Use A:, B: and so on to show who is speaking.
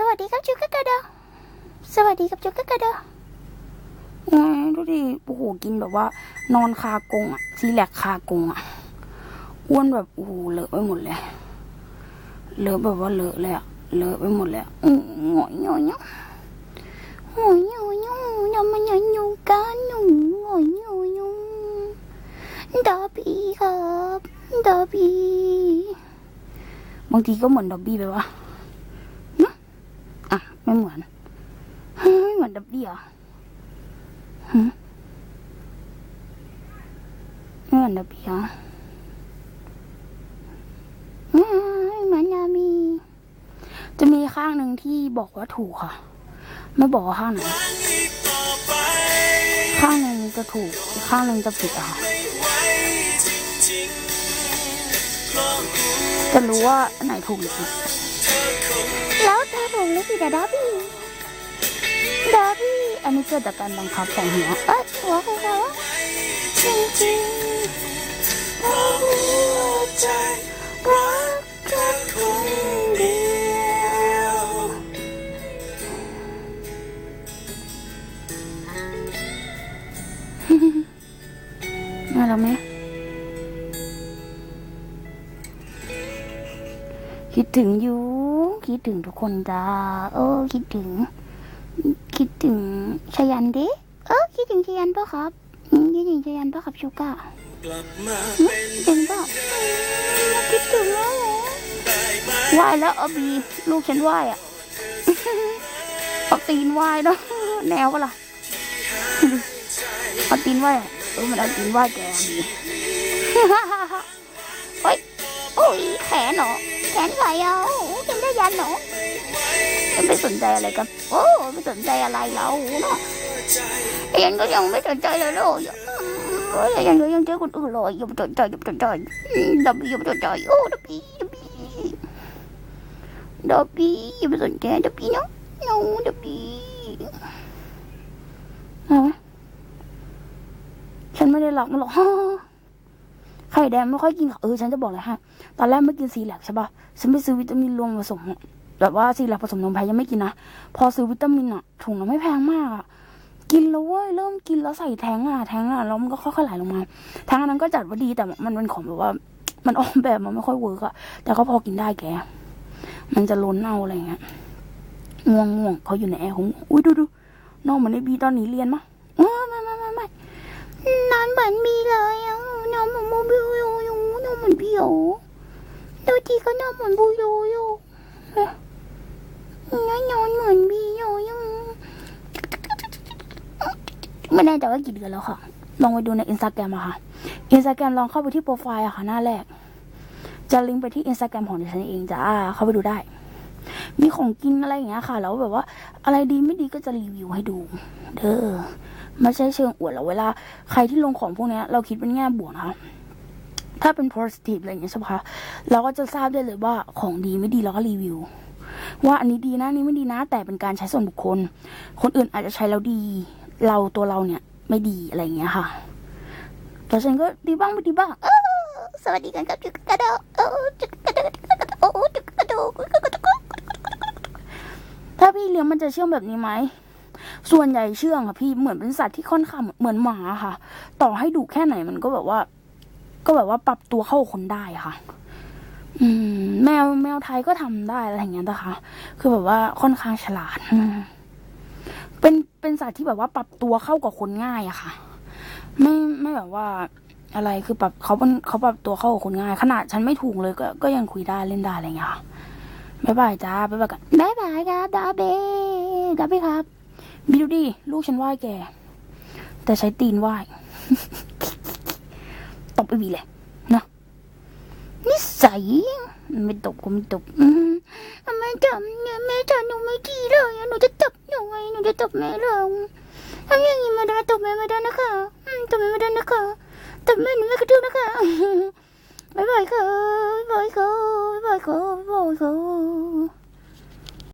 A: สวัสดีครับจูกะกะเดอสวัสดีครับจูกะกะเดอแหมดูดิ โอ้โห กินแบบว่า นอนคากงอะซีแลกคากงอะอ้วนแบบ โอ้โห เลอะไปหมดเลย เลอะแบบว่าเลอะเลยอะเลอะไปหมดเลยอะอื้อหงอยหงอยหงอยหงอยหงอยหงอยน้ำมันยังอยู่กันหนูหงอยหงอยหงอยดอบบี้ครับ ดอบบี้ บางทีก็เหมือนดอบบี้ไปวะเนอะอะ ไม่เหมือนเฮ้ยเหมือนดอบบี้เหรอหึไม่เหมือนดอบบี้เหรออืมเหมือนนามี จะมีข้างหนึ่งที่บอกว่าถูกค่ะ ไม่บอกว่าข้างไหนข้างหนึ่งจะถูก ข้างหนึ่งจะผิดอะค่ะจะรู้ว่าไหนถูกหรือผิด กหรือผิดอะดาบี้ดาบี้อันนี้เกิดจากการบังคับของหัวเอ้ยหัวของเขาจริงๆหัวใจรักแค่คนเดียวน่ารักไหมคิดถึงอยู่ คิดถึงทุกคนจ้าเออ คิดถึง คิดถึงชยันดิเออคิดถึงชยันปะครับคิดถึงชยันปะครับชูก้า
B: กลับมา
A: ถึงปะคิดถึงแล้วเหรอไหวแล้วอบีลูกฉันไหวอะเอาตีนไหวเนาะแนวปะล่ะเอาตีนไหวอะเออมันเอาตีนไหวแกอบีโอ้ยโอ้ยแขนเหรอ แขนไหวอะโอ้ฉันได้ยันหรอฉันไม่สนใจอะไรกันโอ้ไม่สนใจอะไรเราเนาะยังก็ยังไม่สนใจเลยลูกโอ้ยยังก็ยังเจอคนอื่นเลยย่าไปสนใจย่าไปสนใจดับบี้ย่าไปสนใจโอ้ดับบี้ดับบี้ดับบี้ย่าไปสนใจดับบี้เนาะเนาะดับบี้เอาไหมฉันไม่ได้หลักมันหรอก ไข่แดงไม่ค่อยกินค่ะเออฉันจะบอกเลยฮะตอนแรกไม่กินซีแลกใช่ปะฉันไปซื้อวิตามินรวมผสมแบบว่าซีแลกผสมนมแพงยังไม่กินนะพอซื้อวิตามินอะถุงละไม่แพงมากอะกินแล้วเว้ยเริ่มกินแล้วใส่แทงอะแทงอะแล้วมันก็ค่อยๆไหลลงมาแทงอันนั้นก็จัดว่าดีแต่มันเป็นของแบบว่า มันออกแบบมันไม่ค่อยเวิร์กอะแต่ก็พอกินได้แก มันจะล้นเอาอะไรเงี้ยง่วงง่วงเขาอยู่ในแอร์ของอุ้ยดูดูน้องเหมือนในบีตอนนี้เรียนมะเออไม่ไม่ไม่ไม่นอนเหมือนบีเลยอะ นอนเหมือนบูบิวอยู่อยู่นอนเหมือนบียู่ดูทีก็นอนเหมือนบูอยู่อยู่เอ๊ะนอนเหมือนบีอยู่อยู่ไม่แน่ใจว่ากี่เดือนแล้วค่ะ ลองไปดูในอินสตาแกรมอะค่ะอินสตาแกรมลองเข้าไปที่โปรไฟล์อะค่ะหน้าแรก จะลิงก์ไปที่อินสตาแกรมของดิฉันเองจ้าเข้าไปดูได้ มีของกินอะไรอย่างเงี้ยค่ะ แล้วแบบว่า อะไรดีไม่ดีก็จะรีวิวให้ดู เด้อไม่ใช่เชิงอวดหรอกเวลา ใครที่ลงของพวกเนี้ยเราคิดเป็นแง่บวกนะคะถ้าเป็น positive อะไรอย่างเงี้ยใช่ปะคะเราก็จะทราบได้เลยว่าของดีไม่ดีเราก็รีวิว ว่าอันนี้ดีนะนี้ไม่ดีนะ แต่เป็นการใช้ส่วนบุคคล คนอื่นอาจจะใช้แล้วดี เราตัวเราเนี่ย ไม่ดีอะไรอย่างเงี้ยค่ะแต่ฉันก็ดีบ้างไม่ดีบ้างสวัสดีกันครับจุกกระโดจุกกระโดจุกกระโดดโอ้จุกกระโด ลี้ยงมันจะเชื่องแบบนี้ไหมส่วนใหญ่เชื่องค่ะพี่เหมือนเป็นสัตว์ที่ค่อนข้างเหมือนหมาค่ะ ต่อให้ดุแค่ไหนมันก็แบบว่า ก็แบบว่าปรับตัวเข้าคนได้ค่ะ อืม แมวแมวไทยก็ทำได้อะไรอย่างเงี้ยนะคะ คือแบบว่าค่อนข้างฉลาดเป็นเป็นสัตว์ที่แบบว่าปรับตัวเข้ากับคนง่ายอะค่ะ ไม่ไม่แบบว่าอะไรคือปรับเขาเป็นเขาปรับตัวเข้ากับคนง่าย ขนาดฉันไม่ถูกเลยก็ก็ยังคุยได้เล่นได้อะไรอย่างเงี้ยค่ะ บ๊ายบายจ้าบ๊ายบายกันบ๊ายบายครับดาเบดาเบครับบีดูดิลูกฉันไหว้แก แต่ใช้ตีนไหว้ตบไปบีเลยนะนิสัยไม่ตบก็ไม่ตบอืมแม่ทำเนี่ยแม่ทำหนูไม่ดีเลยอะหนูจะตบหนูไงหนูจะตบแม่ลงทำอย่างนี้ไม่ได้ตบแม่ไม่ได้นะคะอืมตบแม่ไม่ได้นะคะตบแม่หนูไม่กระทืบนะคะ บ๊ายบายค่ะบ๊ายบ